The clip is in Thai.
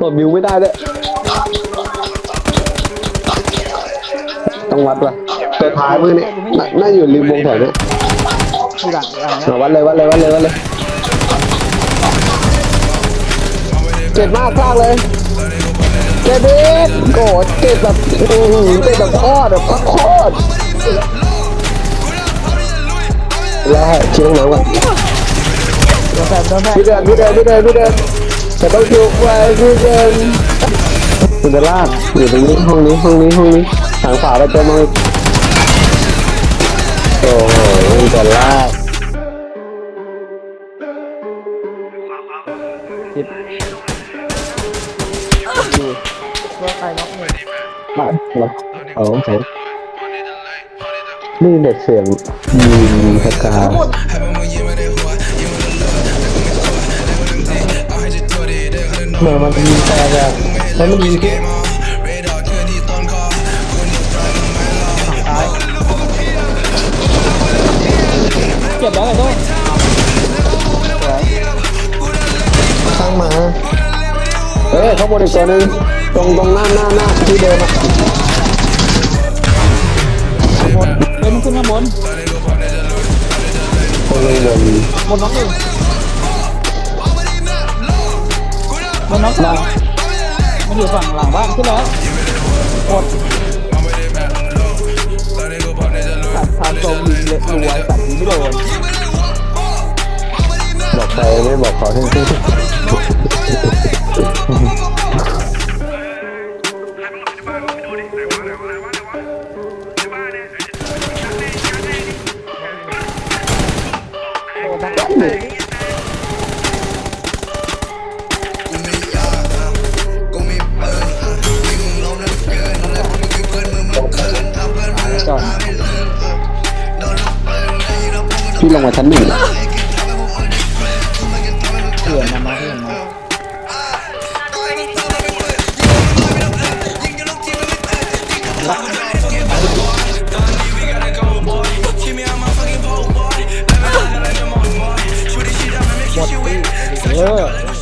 กดบิวไม่ได้ด้วยต้องวัดว่ะแต่ท้ายมือนี่น่าน่าอยู่ริมวงแถวเนี้ยที่หลังหลังเอาวัดเลยวัดเลยวัดเลยวัดเลย เจ็บมากพลาดเลย เจ็บดิโกรธเจ็บแบบอื้อหือเจ็บแบบโคตรแบบโคตรแล้วเชียงหนังว่ะ โดนแฟนโดนแฟน พี่เดินพี่เดินพี่เดินพี่เดิน แต่ต้องจุกไว้พี่เดินคุณจะลากอยู่ตรงนี้ห้องนี้ห้องนี้ห้องนี้ทางขวาไปเจอมาอีกโอ้โหคุณจะลากตัวใครน็อกหนึ่งมามาเอาใส่นี่เด็กเสียงยิงสกา เหมือนมันยิงแตกอะแล้วมันยิงที่เจ็บแล้วไอ้โต้ข้างมาเอ้ยข้าบนอีกตัวหนึงตรงตรงหน้าหน้าหน้าที่เดิมอะบนเฮ้ยมันขึ้นข้างบนตรงเลยบนบนน็อกหนึ่ง บนน็อกสองมันอยู่ฝั่งหลังบ้านขึ้นแล้วกดตัดทางตรงยิงเล็กรวยตัดยิงไม่โดนบอกใครไม่บอกขอทั้งที่ จอดพี่ลงมาชั้นหนึ่งเถื่อนนะมาเถื่อนมาหมดปีเออ